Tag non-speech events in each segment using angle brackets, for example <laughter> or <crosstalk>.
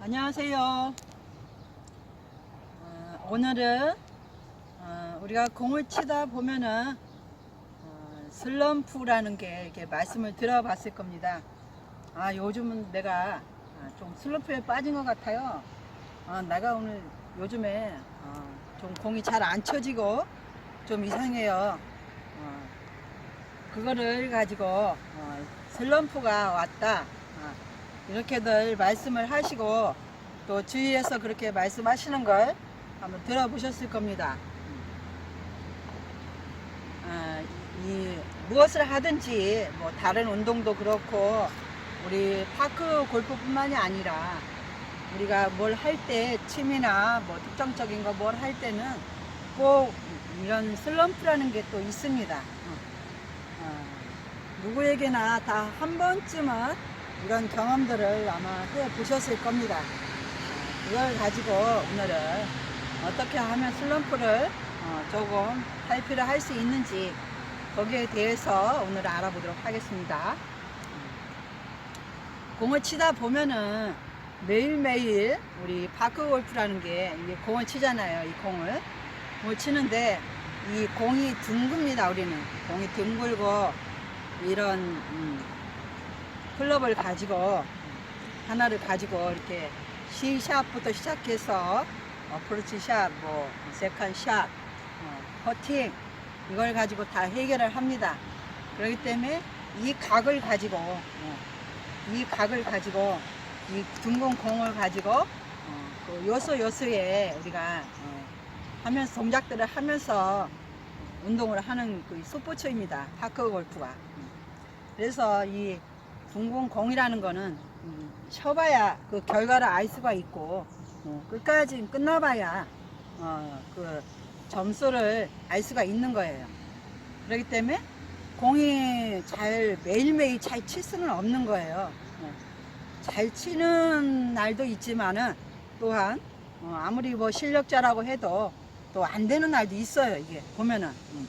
안녕하세요. 어, 오늘은 어, 우리가 공을 치다 보면은 어, 슬럼프라는 게 이렇게 말씀을 들어봤을 겁니다. 아 요즘은 내가 아, 좀 슬럼프에 빠진 것 같아요. 아, 내가 오늘 요즘에 어, 좀 공이 잘 안 쳐지고 좀 이상해요. 어, 그거를 가지고 어, 슬럼프가 왔다. 아, 이렇게들 말씀을 하시고 또 주위에서 그렇게 말씀하시는 걸 한번 들어보셨을 겁니다. 아, 이 무엇을 하든지 뭐 다른 운동도 그렇고 우리 파크 골프뿐만이 아니라 우리가 뭘 할 때 취미나 뭐 특정적인 거 뭘 할 때는 꼭 이런 슬럼프라는 게 또 있습니다. 어. 어, 누구에게나 다 한 번쯤은 이런 경험들을 아마 해 보셨을 겁니다. 그걸 가지고 오늘은 어떻게 하면 슬럼프를 어, 조금 탈피를 할 수 있는지 거기에 대해서 오늘 알아보도록 하겠습니다. 공을 치다 보면은 매일매일 우리 파크 골프라는 게 이게 공을 치잖아요. 이 공을. 공을 치는데 이 공이 둥급니다. 우리는. 공이 둥글고 이런 음, 클럽을 가지고 하나를 가지고 이렇게 C샵부터 시작해서 어프로치 샷, 뭐 세컨 샷, 어, 퍼팅 이걸 가지고 다 해결을 합니다. 그렇기 때문에 이 각을 가지고 어, 이 각을 가지고 이 둥근 공을 가지고 어, 그 요소 요소에 우리가 어, 하면서 동작들을 하면서 운동을 하는 그 스포츠입니다. 파크 골프가. 그래서 이 둥근 공이라는 거는 음, 쳐봐야 그 결과를 알 수가 있고 어, 끝까지 끝나봐야 어, 그 점수를 알 수가 있는 거예요. 그렇기 때문에 공이 잘 매일매일 잘 칠 수는 없는 거예요. 어, 잘 치는 날도 있지만은 또한 어, 아무리 뭐 실력자라고 해도 또 안 되는 날도 있어요. 이게 보면은 음.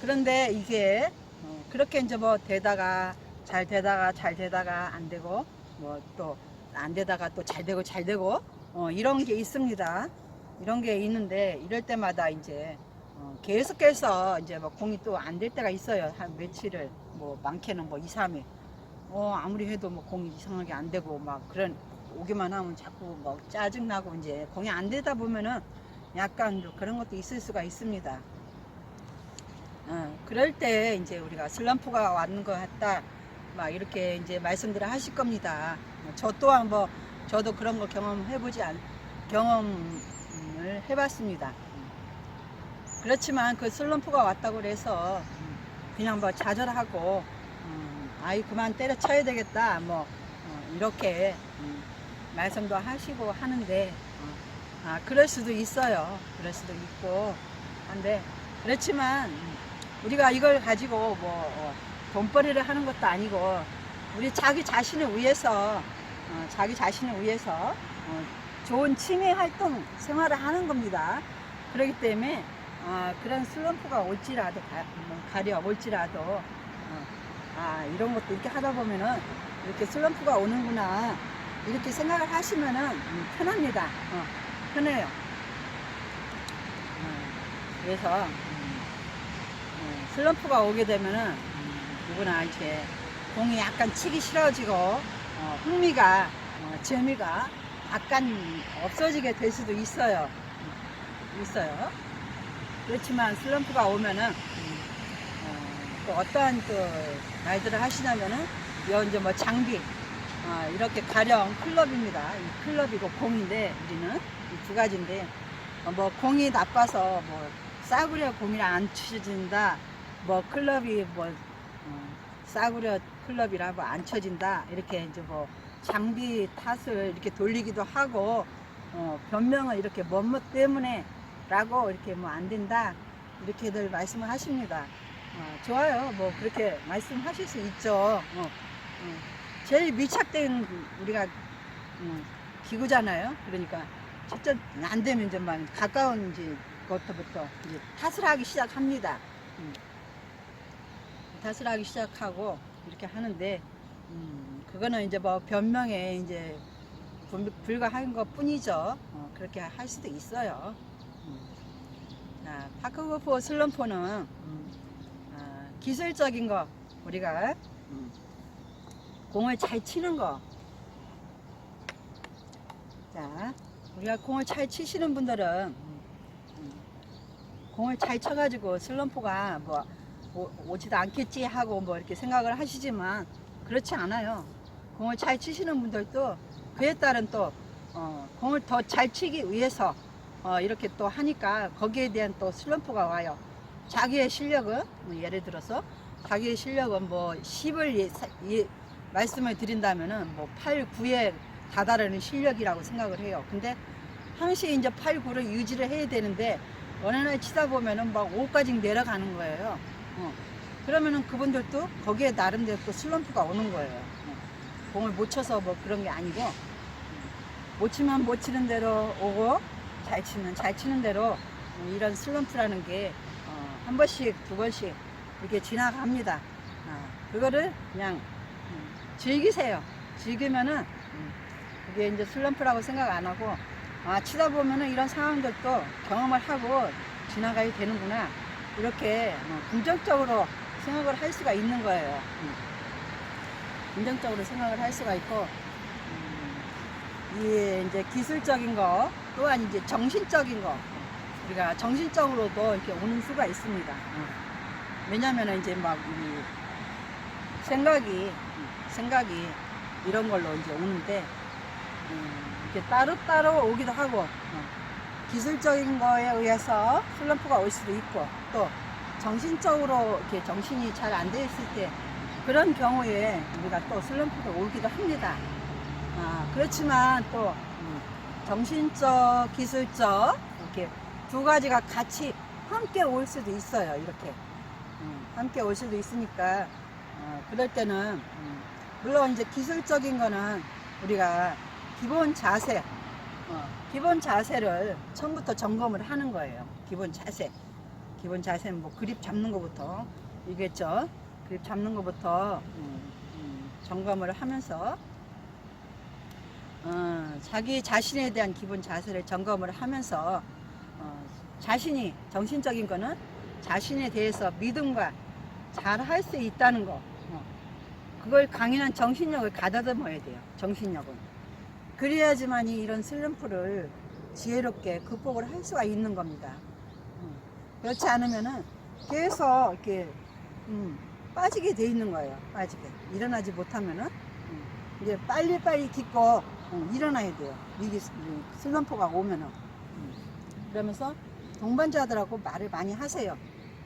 그런데 이게 어, 그렇게 이제 뭐 되다가 잘 되다가 잘 되다가 안 되고 뭐 또 안 되다가 또 잘 되고 잘 되고 어, 이런 게 있습니다. 이런 게 있는데 이럴 때마다 이제 어, 계속해서 이제 뭐 공이 또 안 될 때가 있어요. 한 며칠을 뭐 많게는 뭐 2, 3일. 어 아무리 해도 뭐 공이 이상하게 안 되고 막 그런 오기만 하면 자꾸 뭐 짜증 나고 이제 공이 안 되다 보면은 약간 좀 그런 것도 있을 수가 있습니다. 어, 그럴 때 이제 우리가 슬럼프가 왔는 것 같다. 막 이렇게 이제 말씀들을 하실 겁니다. 저 또한 뭐 저도 그런 거 경험해보지 않, 경험을 해봤습니다. 그렇지만 그 슬럼프가 왔다고 그래서 그냥 뭐 좌절하고 음, 아이 그만 때려쳐야 되겠다 뭐 어, 이렇게 음, 말씀도 하시고 하는데 어, 아 그럴 수도 있어요. 그럴 수도 있고 한데 그렇지만 음, 우리가 이걸 가지고 뭐 어, 돈벌이를 하는 것도 아니고 우리 자기 자신을 위해서 어, 자기 자신을 위해서 어, 좋은 취미 활동 생활을 하는 겁니다. 그렇기 때문에 아, 그런 슬럼프가 올지라도 가, 뭐 가려 올지라도 어, 아 이런 것도 이렇게 하다 보면은 이렇게 슬럼프가 오는구나 이렇게 생각을 하시면은 음, 편합니다. 어, 편해요. 어, 그래서 음, 어, 슬럼프가 오게 되면은 음, 누구나 이렇게 공이 약간 치기 싫어지고 어, 흥미가 어, 재미가 약간 없어지게 될 수도 있어요. 음, 있어요. 그렇지만 슬럼프가 오면은 음, 어, 또 어떠한 그 말들을 하시냐면은 여 이제 뭐 장비 어, 이렇게 가령 클럽입니다. 이 클럽이고 공인데 우리는 이 두 가지인데 어, 뭐 공이 나빠서 뭐 싸구려 공이 안 쳐진다. 뭐 클럽이 뭐 어, 싸구려 클럽이라 뭐안 쳐진다. 이렇게 이제 뭐 장비 탓을 이렇게 돌리기도 하고 어, 변명을 이렇게 뭐뭐 때문에 라고 이렇게 뭐 안 된다 이렇게들 말씀을 하십니다. 어, 좋아요. 뭐 그렇게 말씀하실 수 있죠. 어, 어. 제일 밀착된 우리가 음, 기구잖아요. 그러니까 직접 안 되면 이제 막 가까운 이제 것부터 이제 탓을 하기 시작합니다. 음. 탓을 하기 시작하고 이렇게 하는데 음, 그거는 이제 뭐 변명에 이제 불- 불가한 것 뿐이죠. 어, 그렇게 할 수도 있어요. 음. 자, 파크골프 슬럼프는 음, 아, 기술적인 거 우리가 음, 공을 잘 치는 거. 자, 우리가 공을 잘 치시는 분들은 음, 음, 공을 잘 쳐가지고 슬럼프가 뭐 오, 오지도 않겠지 하고 뭐 이렇게 생각을 하시지만 그렇지 않아요. 공을 잘 치시는 분들도 그에 따른 또 어, 공을 더 잘 치기 위해서 어, 이렇게 또 하니까 거기에 대한 또 슬럼프가 와요. 자기의 실력은 뭐 예를 들어서 자기의 실력은 뭐 10을 예, 사- 예, 말씀을 드린다면은 뭐 8, 9에 다다르는 실력이라고 생각을 해요. 근데 항시 이제 8, 9를 유지를 해야 되는데 어느 날 치다 보면은 막 5까지 내려가는 거예요. 어. 그러면은 그분들도 거기에 나름대로 또 슬럼프가 오는 거예요. 어. 공을 못 쳐서 뭐 그런 게 아니고 음. 못 치면 못 치는 대로 오고 잘 치면 잘 치는 대로 어, 이런 슬럼프라는 게 어, 한 번씩 두 번씩 이렇게 지나갑니다. 아, 그거를 그냥 음, 즐기세요. 즐기면은 음, 그게 이제 슬럼프라고 생각 안 하고 아 치다 보면은 이런 상황들도 경험을 하고 지나가야 되는구나 이렇게 어, 긍정적으로 생각을 할 수가 있는 거예요. 음. 긍정적으로 생각을 할 수가 있고 음, 이 이제 기술적인 거 또한 이제 정신적인 거 우리가 정신적으로도 이렇게 오는 수가 있습니다. 음. 왜냐면은 이제 막이 생각이 생각이 이런 걸로 이제 오는데 음, 이렇게 따로따로 오기도 하고 어, 기술적인 거에 의해서 슬럼프가 올 수도 있고 또 정신적으로 이렇게 정신이 잘안돼 있을 때 그런 경우에 우리가 또 슬럼프가 오기도 합니다. 아, 그렇지만 또 음, 정신적, 기술적 이렇게 두 가지가 같이 함께 올 수도 있어요. 이렇게 음, 함께 올 수도 있으니까 어, 그럴 때는 음, 물론 이제 기술적인 거는 우리가 기본 자세, 어, 기본 자세를 처음부터 점검을 하는 거예요. 기본 자세. 기본 자세는 뭐 그립 잡는 것부터 이겠죠. 그립 잡는 것부터 음, 음, 점검을 하면서 어, 자기 자신에 대한 기본 자세를 점검을 하면서 어, 자신이 정신적인 거는 자신에 대해서 믿음과 잘 할 수 있다는 거 어, 그걸 강인한 정신력을 가다듬어야 돼요. 정신력은 그래야지만이 이런 슬럼프를 지혜롭게 극복을 할 수가 있는 겁니다. 음, 그렇지 않으면은 계속 이렇게 음, 빠지게 돼 있는 거예요. 빠지게 일어나지 못하면은 음, 이제 빨리 빨리 딛고 음, 일어나야 돼요. 위기 스- 이 슬럼프가 오면은 음, 그러면서 동반자들하고 말을 많이 하세요.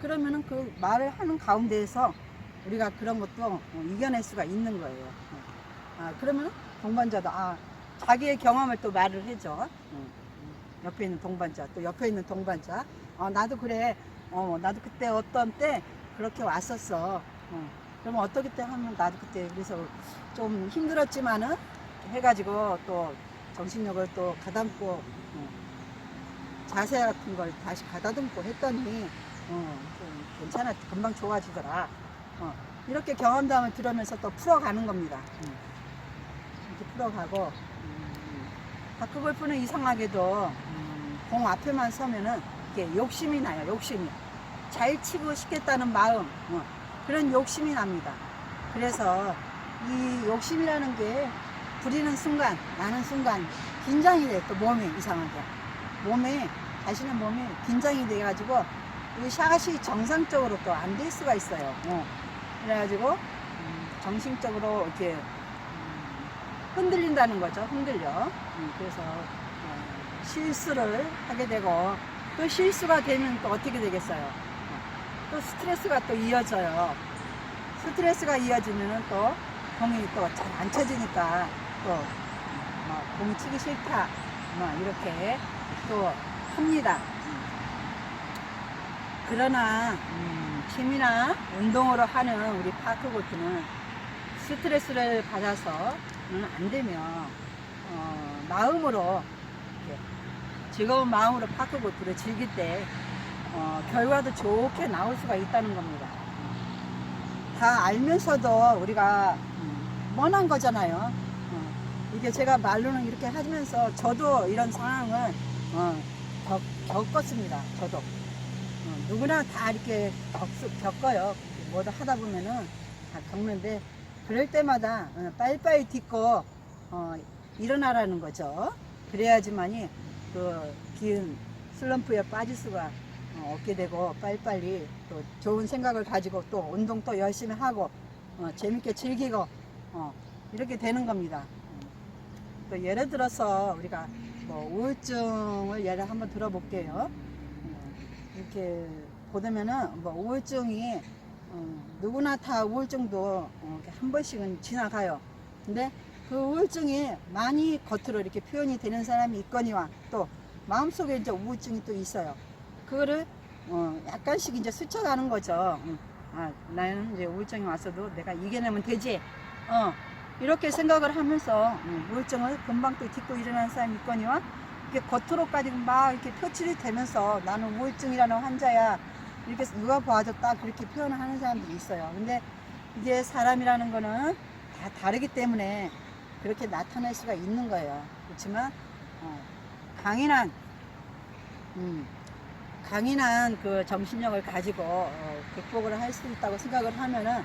그러면은 그 말을 하는 가운데에서 우리가 그런 것도 어, 이겨낼 수가 있는 거예요. 어. 아, 그러면 동반자도 아 자기의 경험을 또 말을 해줘. 음, 음. 옆에 있는 동반자 또 옆에 있는 동반자. 어, 나도 그래. 어, 나도 그때 어떤 때 그렇게 왔었어. 어, 그러면 어떻게 때 하면 나도 그때 그래서 좀 힘들었지만은 해가지고 또 정신력을 또 가담고 어, 자세 같은 걸 다시 가다듬고 했더니 어, 좀 괜찮아 금방 좋아지더라. 어, 이렇게 경험담을 들으면서 또 풀어가는 겁니다. 음. 이렇게 풀어가고 음, 다크 골프는 이상하게도 음, 공 앞에만 서면은 이렇게 욕심이 나요. 욕심이 잘 치고 싶겠다는 마음 어, 그런 욕심이 납니다. 그래서 이 욕심이라는 게 부리는 순간 나는 순간 긴장이 돼 또 몸에 이상하게 몸에 자신의 몸에 긴장이 돼 가지고 이 샷이 정상적으로 또 안 될 수가 있어요. 어. 그래가지고 음, 정신적으로 이렇게 음, 흔들린다는 거죠. 흔들려. 음, 그래서 어, 실수를 하게 되고 또 실수가 되면 또 어떻게 되겠어요? 어, 또 스트레스가 또 이어져요. 스트레스가 이어지면은 또 공이 또 잘 안 쳐지니까 또 음, 뭐 공이 치기 싫다. 뭐 이렇게 또 합니다. 음. 그러나 음, 취미나 운동으로 하는 우리 파크 골프는 스트레스를 받아서는 안 되며 어, 마음으로 즐거운 마음으로 파크 골프를 즐길 때 어, 결과도 좋게 나올 수가 있다는 겁니다. 다 알면서도 우리가 음, 뻔한 거잖아요. 어, 이게 제가 말로는 이렇게 하면서 저도 이런 상황을 어, 겪, 겪었습니다. 저도 어, 누구나 다 이렇게 겪, 겪어요. 뭐도 하다 보면은 다 겪는데 그럴 때마다 어, 빨리빨리 딛고 어, 일어나라는 거죠. 그래야지만이 그 기운 슬럼프에 빠질 수가 어, 없게 되고 빨리빨리 또 좋은 생각을 가지고 또 운동 또 열심히 하고 어, 재밌게 즐기고 어, 이렇게 되는 겁니다. 음. 또 예를 들어서 우리가 뭐 우울증을 예를 한번 들어볼게요. 어, 이렇게 보면은 뭐 우울증이 어, 누구나 다 우울증도 어, 한 번씩은 지나가요. 근데 그 우울증이 많이 겉으로 이렇게 표현이 되는 사람이 있거니와 또 마음속에 이제 우울증이 또 있어요. 그거를 어, 약간씩 이제 스쳐가는 거죠. 음. 아, 나는 이제 우울증이 왔어도 내가 이겨내면 되지. 어, 이렇게 생각을 하면서 음, 우울증을 금방 또 딛고 일어나는 사람이 있거니와 이렇게 겉으로까지 막 이렇게 표출이 되면서 나는 우울증이라는 환자야. 이렇게 누가 봐도 딱 그렇게 표현을 하는 사람들이 있어요. 근데 이게 사람이라는 거는 다 다르기 때문에 그렇게 나타날 수가 있는 거예요. 그렇지만 어, 강인한 음, 강인한 그 정신력을 가지고 어, 극복을 할 수 있다고 생각을 하면은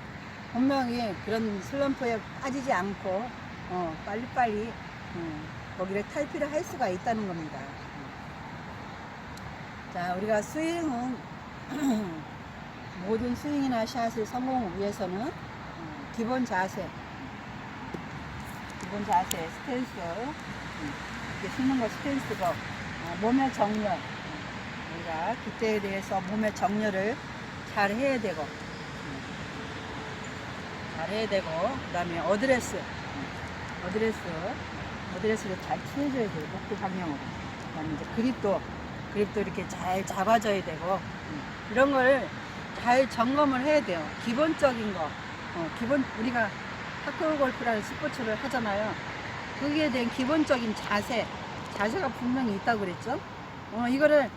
분명히 그런 슬럼프에 빠지지 않고 어, 빨리빨리 음, 거기를 탈피를 할 수가 있다는 겁니다. 자, 우리가 스윙은 <clears throat> 모든 스윙이나 샷을 성공을 위해서는 어, 기본 자세, 기본 자세, 스탠스, 음, 이렇게 쓰는 거 스탠스고 어, 몸의 정렬, 음, 우리가 기대에 대해서 몸의 정렬을 잘 해야 되고 음, 잘 해야 되고 그 다음에 어드레스, 음, 어드레스, 어드레스를 잘 취해줘야 돼요. 목표 방향으로. 그 다음에 이제 그립도, 그립도 이렇게 잘 잡아줘야 되고 음, 이런 걸 잘 점검을 해야 돼요. 기본적인 거, 어, 기본 우리가 파크 골프라는 스포츠를 하잖아요. 거기에 대한 기본적인 자세, 자세가 분명히 있다고 그랬죠. 어, 이거를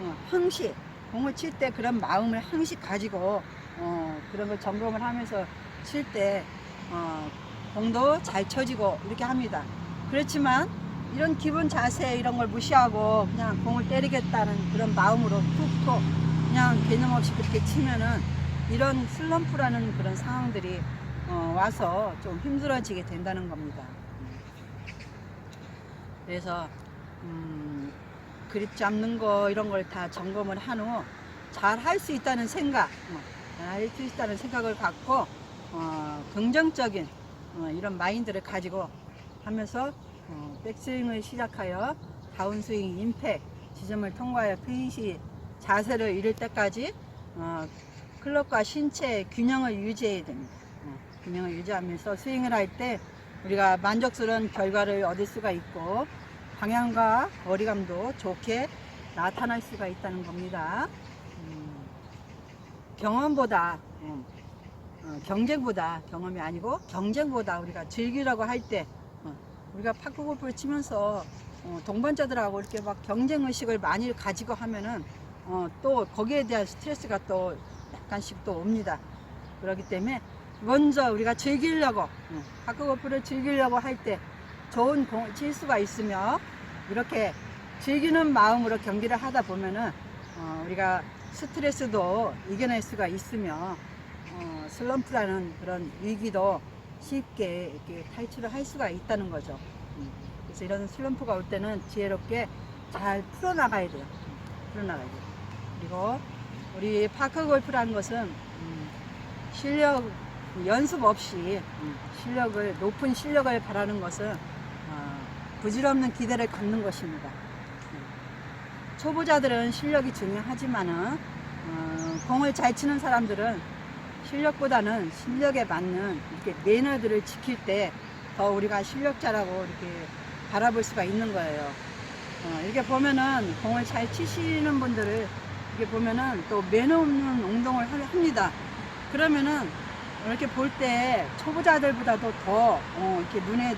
어, 항시 공을 칠 때 그런 마음을 항시 가지고 어, 그런 걸 점검을 하면서 칠 때 어, 공도 잘 쳐지고 이렇게 합니다. 그렇지만 이런 기본 자세 이런 걸 무시하고 그냥 공을 때리겠다는 그런 마음으로 툭툭 그냥 개념 없이 그렇게 치면은 이런 슬럼프라는 그런 상황들이 어, 와서 좀 힘들어지게 된다는 겁니다. 그래서 음, 그립 잡는 거 이런 걸 다 점검을 한 후 잘 할 수 있다는 생각, 잘 할 수 있다는 생각을 갖고 어, 긍정적인 어, 이런 마인드를 가지고 하면서 어, 백스윙을 시작하여 다운스윙, 임팩 지점을 통과하여 피니시 자세를 이룰 때까지 어, 클럽과 신체의 균형을 유지해야 됩니다. 어, 균형을 유지하면서 스윙을 할 때 우리가 만족스러운 결과를 얻을 수가 있고 방향과 거리감도 좋게 나타날 수가 있다는 겁니다. 음, 경험보다 음, 어, 경쟁보다 경험이 아니고 경쟁보다 우리가 즐기라고 할때 어, 우리가 파크 골프를 치면서 어, 동반자들하고 이렇게 막 경쟁 의식을 많이 가지고 하면은 어, 또 거기에 대한 스트레스가 또 약간씩 또 옵니다. 그렇기 때문에 먼저 우리가 즐기려고 어, 파크 골프를 즐기려고 할 때 좋은 공, 칠 수가 있으며 이렇게 즐기는 마음으로 경기를 하다 보면은 어, 우리가 스트레스도 이겨낼 수가 있으며 어, 슬럼프라는 그런 위기도 쉽게 이렇게 탈출을 할 수가 있다는 거죠. 음, 그래서 이런 슬럼프가 올 때는 지혜롭게 잘 풀어나가야 돼요. 음, 풀어나가야 돼요. 그리고 우리 파크 골프라는 것은 음, 실력 연습 없이 음, 실력을 높은 실력을 바라는 것은 어, 부질없는 기대를 갖는 것입니다. 음, 초보자들은 실력이 중요하지만은 어, 공을 잘 치는 사람들은 실력보다는 실력에 맞는 이렇게 매너들을 지킬 때 더 우리가 실력자라고 이렇게 바라볼 수가 있는 거예요. 어, 이렇게 보면은 공을 잘 치시는 분들을 이렇게 보면은 또 매너 없는 운동을 하- 합니다. 그러면은 이렇게 볼 때 초보자들보다도 더 어, 이렇게 눈에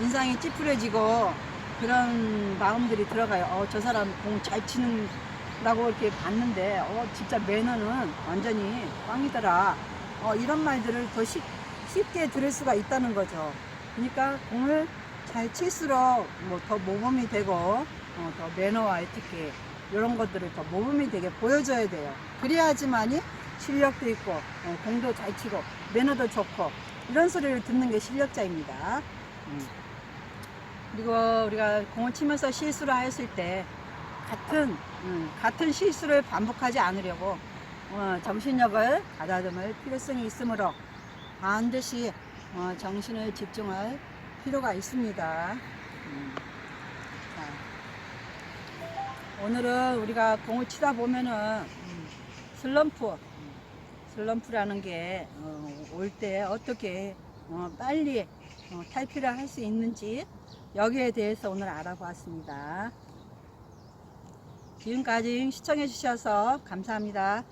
인상이 찌푸려지고 그런 마음들이 들어가요. 어, 저 사람 공 잘 치는다고 이렇게 봤는데, 어, 진짜 매너는 완전히 꽝이더라. 어, 이런 말들을 더 쉽, 쉽게 들을 수가 있다는 거죠. 그러니까 공을 잘 칠수록 뭐 더 모범이 되고 어, 더 매너와 에티켓 이런 것들을 더 모범이 되게 보여줘야 돼요. 그래야지만이 실력도 있고 어, 공도 잘 치고 매너도 좋고 이런 소리를 듣는 게 실력자입니다. 음. 그리고 우리가 공을 치면서 실수를 했을 때 같은 음, 같은 실수를 반복하지 않으려고 어, 정신력을 가다듬을 필요성이 있으므로 반드시 어, 정신을 집중할 필요가 있습니다. 음. 자, 오늘은 우리가 공을 치다 보면은 음, 슬럼프, 음, 슬럼프라는 게 올 때 어떻게 어, 빨리 어, 탈피를 할 수 있는지 여기에 대해서 오늘 알아보았습니다. 지금까지 시청해 주셔서 감사합니다.